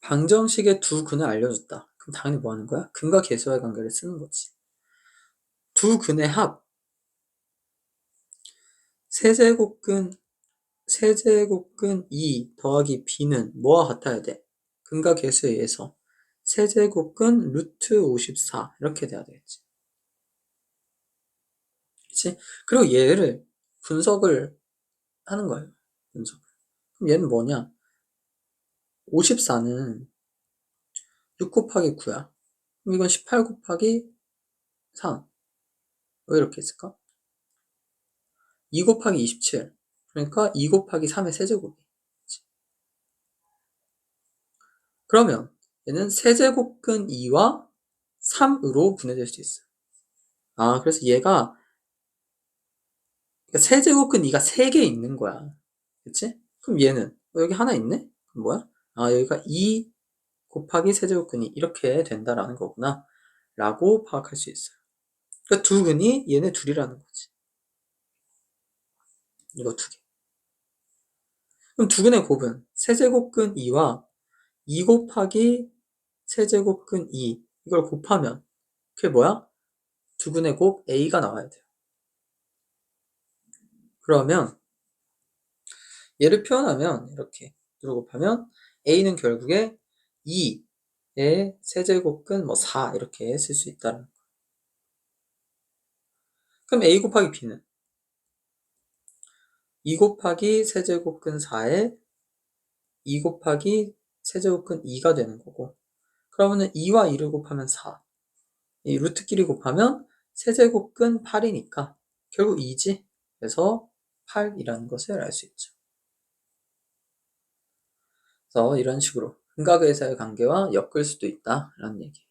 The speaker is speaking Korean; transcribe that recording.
방정식의 두 근을 알려줬다. 그럼 당연히 뭐 하는 거야? 근과 계수와의 관계를 쓰는 거지. 두 근의 합. 세제곱근, 세제곱근 2 더하기 b는 뭐와 같아야 돼? 근과 계수에 의해서 세제곱근 루트 54 이렇게 돼야 되겠지. 그치? 그리고 얘를 분석을 하는 거예요. 분석을. 그럼 얘는 뭐냐? 54는 6 곱하기 9야. 그럼 이건 18 곱하기 3. 왜 이렇게 했을까? 2 곱하기 27. 그러니까 2 곱하기 3의 세제곱이. 그러면 얘는 세제곱근 2와 3으로 분해될 수 있어요. 아, 그래서 얘가 그러니까 세제곱근 2가 3개 있는 거야. 그치? 그럼 얘는 어, 여기 하나 있네? 뭐야? 아, 여기가 2 곱하기 세제곱근이 이렇게 된다라는 거구나. 라고 파악할 수 있어요. 그러니까 두 근이 얘네 둘이라는 거지. 이거 두 개. 그럼 두 근의 곱은 세제곱근 2와 2 곱하기 세제곱근 2 이걸 곱하면 그게 뭐야? 두 근의 곱 a가 나와야 돼요. 그러면 얘를 표현하면 이렇게 두로 곱하면 a는 결국에 2의 세제곱근 뭐 4 이렇게 쓸 수 있다는 거예요. 그럼 a 곱하기 b는 2 곱하기 세제곱근 4에 2 곱하기 세제곱근 2가 되는 거고 그러면은 2와 2를 곱하면 4. 이 루트끼리 곱하면 세제곱근 8이니까 결국 2지. 그래서 8이라는 것을 알 수 있죠. 그래서 이런 식으로 근각의사의 관계와 엮을 수도 있다라는 얘기예요.